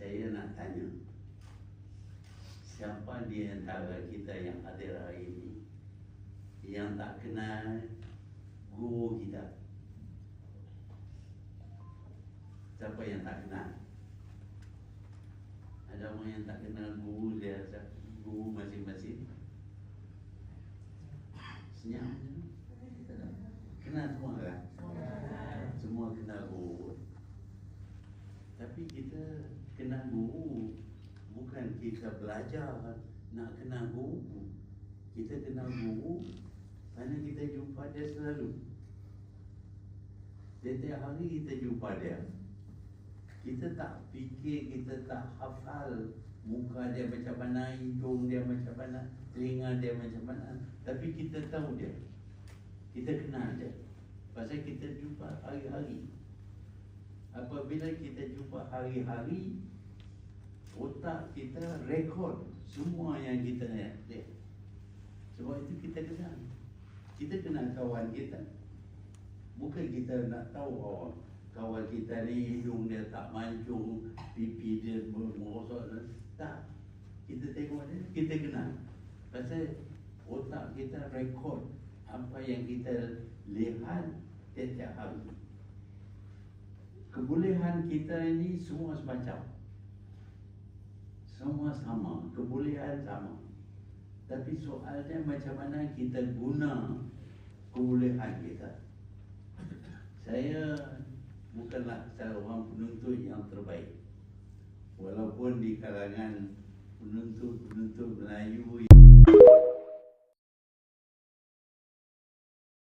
Saya nak tanya Siapa di antara kita yang hadir hari ini Yang tak kenal guru kita Siapa yang tak kenal? Ada orang yang tak kenal guru dia Guru masing-masing Senyap. Kenal semua kan? Semua kenal guru Tapi kita kenal guru. Bukan kita belajar nak kenal guru. Kita kenal guru Kerana kita jumpa dia selalu. Setiap hari kita jumpa dia. Kita tak fikir, kita tak hafal Muka dia macam mana, hidung dia macam mana Telinga dia macam mana. Tapi kita tahu dia. Kita kenal dia. Pasal kita jumpa hari-hari Apabila kita jumpa hari-hari Otak kita rekod Semua yang kita lihat Sebab itu kita kenal. Kita kenal kawan kita. Bukan kita nak tahu oh, Kawan kita ni hidung dia tak mancung Pipi dia merosot Tak. Kita tengok dia, kita kenal. Pasal otak kita rekod Apa yang kita lihat setiap hari Kebolehan kita ini semua semacam. Semua sama, kebolehan sama. Tapi soalnya macam mana kita guna kebolehan kita? Saya bukanlah seorang penuntut yang terbaik. Walaupun di kalangan penuntut-penuntut Melayu